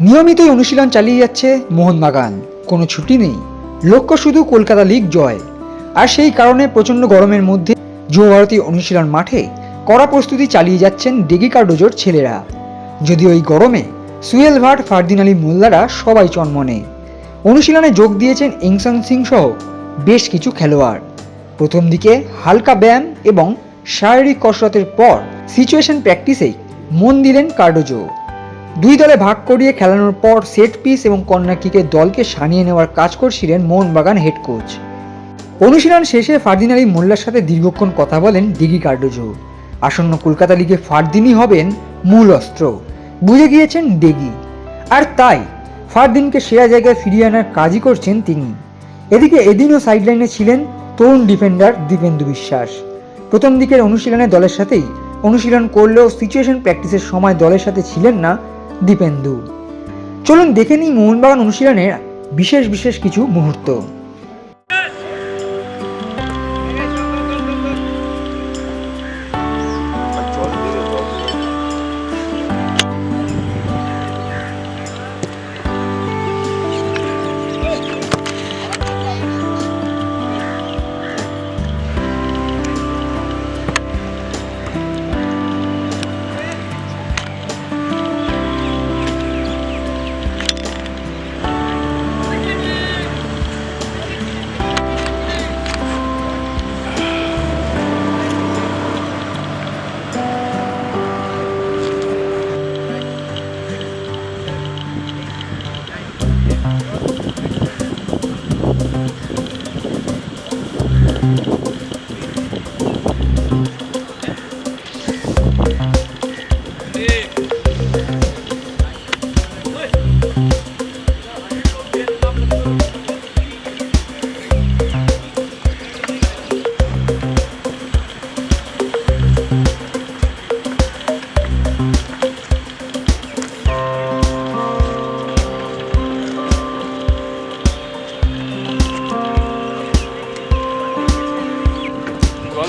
নিয়মিতই অনুশীলন চালিয়ে যাচ্ছে মোহনবাগান কোনো ছুটি নেই। লক্ষ্য শুধু কলকাতা লিগ জয়। আর সেই কারণে প্রচণ্ড গরমের মধ্যে যুবভারতী অনুশীলন মাঠে কড়া প্রস্তুতি চালিয়ে যাচ্ছেন ডেগি কার্ডোজোর ছেলেরা। যদিও এই গরমে সুয়েল ভাট, ফারদিন আলী মোল্লারা সবাই চনমনে। অনুশীলনে যোগ দিয়েছেন ইংসন সিং সহ বেশ কিছু খেলোয়াড়। প্রথম দিকে হালকা ব্যায়াম এবং শারীরিক কসরতের পর সিচুয়েশন প্র্যাকটিসেই মন দিলেন কার্ডোজো দুই দলে ভাগ করিয়ে খেলানোর পর সেট পিস এবং কর্নার কিকের দলকে সানিয়ে নেওয়ার কাজ করছিলেন মোহনবাগান হেড কোচ অনুশীলন শেষে ফারদিন আলী মোল্লার সাথে দীর্ঘক্ষণ কথা বলেন ডিগি কার্ডোজো। আসন্ন কলকাতা লিগে ফারদিনই হবেন মূল অস্ত্র। বুঝে গিয়েছেন ডেগি। আর তাই, ফারদিনকে সেরা জায়গায় ফিরিয়ে আনার কাজই করছেন তিনি। এদিকে এদিনও সাইডলাইনে ছিলেন তরুণ ডিফেন্ডার দীপেন্দু বিশ্বাস। প্রথম দিকের অনুশীলনে দলের সাথেই। অনুশীলন করলেও সিচুয়েশন প্র্যাকটিসের সময় দলের সাথে ছিলেন না দীপেন্দু। চলুন দেখে নিই মোহনবাগান অনুশীলনের বিশেষ বিশেষ কিছু মুহূর্ত।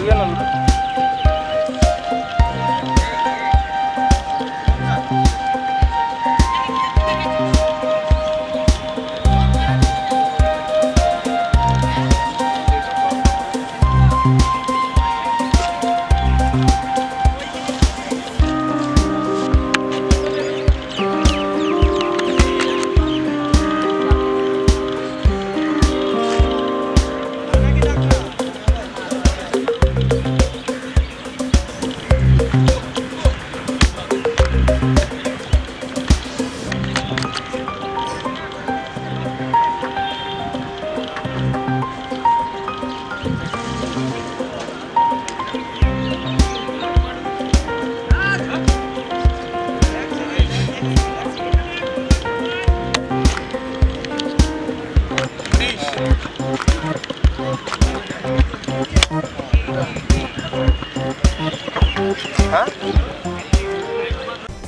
Uyanın.